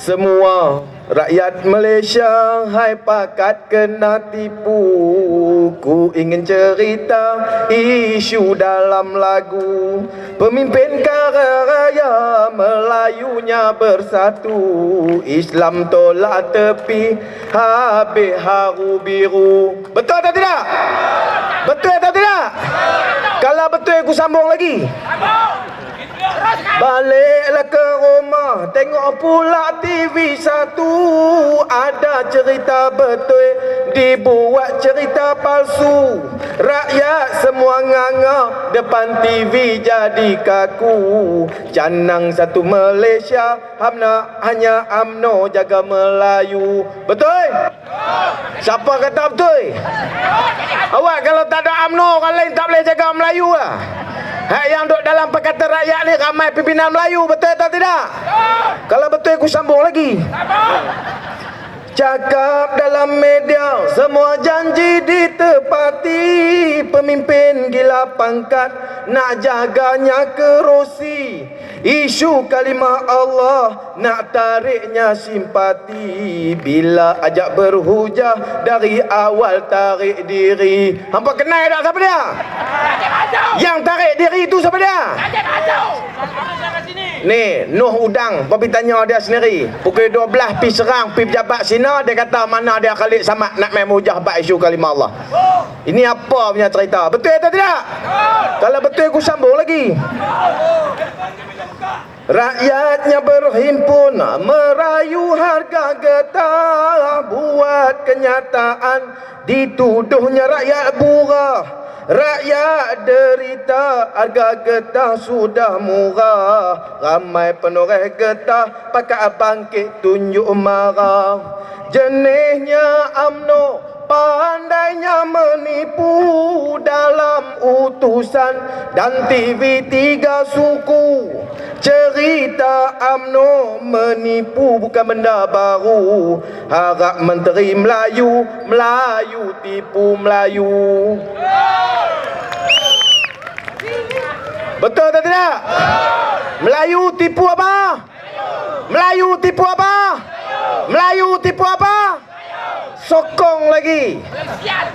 Semua rakyat Malaysia Hai pakat kena tipu. Ku ingin cerita isu dalam lagu. Pemimpin kara raya Melayunya bersatu. Islam tolak tepi Habis haru biru. Betul atau tidak? Betul atau tidak? Kalau betul aku sambung lagi Baliklah ke rumah Tengok pula TV satu. Ada cerita betul Dibuat cerita palsu. Rakyat semua nganga Depan TV jadi kaku. Canang satu Malaysia Hamna hanya amno jaga Melayu. Betul? Siapa kata betul? Awak kalau tak ada amno Orang lain tak boleh jaga Melayu lah Hak yang duduk dalam Pakatan Rakyat ni ramai pimpinan Melayu, betul atau tidak? Kalau betul aku sambung lagi. Cakap dalam media semua janji ditepati Pemimpin gila pangkat nak jaganya kerusi Isu kalimah Allah nak tariknya simpati Bila ajak berhujah dari awal tarik diri Hampa kenal tak siapa dia? Yang tarik diri itu siapa dia? Ni, Nuh Udang, Bobby tanya dia sendiri. Pukul 12 pi serang pi pejabat Sina, dia kata mana dia Khalid Samad nak main mujah bab isu kalimah Allah. Ini apa punya cerita? Betul atau tidak? Kalau betul aku sambung lagi. Rakyatnya berhimpun merayu harga getah buat kenyataan dituduhnya rakyat burah Rakyat derita harga getah sudah murah. Ramai penoreh getah pakai bangkit tunjuk marah. Jenihnya amno pandainya menipu. Dalam utusan dan TV tiga suku Cerita AMNO menipu bukan benda baru Harap Menteri Melayu, Melayu tipu Melayu Betul atau tidak? Melayu tipu apa? Melayu tipu apa? Melayu tipu apa? Sokong lagi. Sial.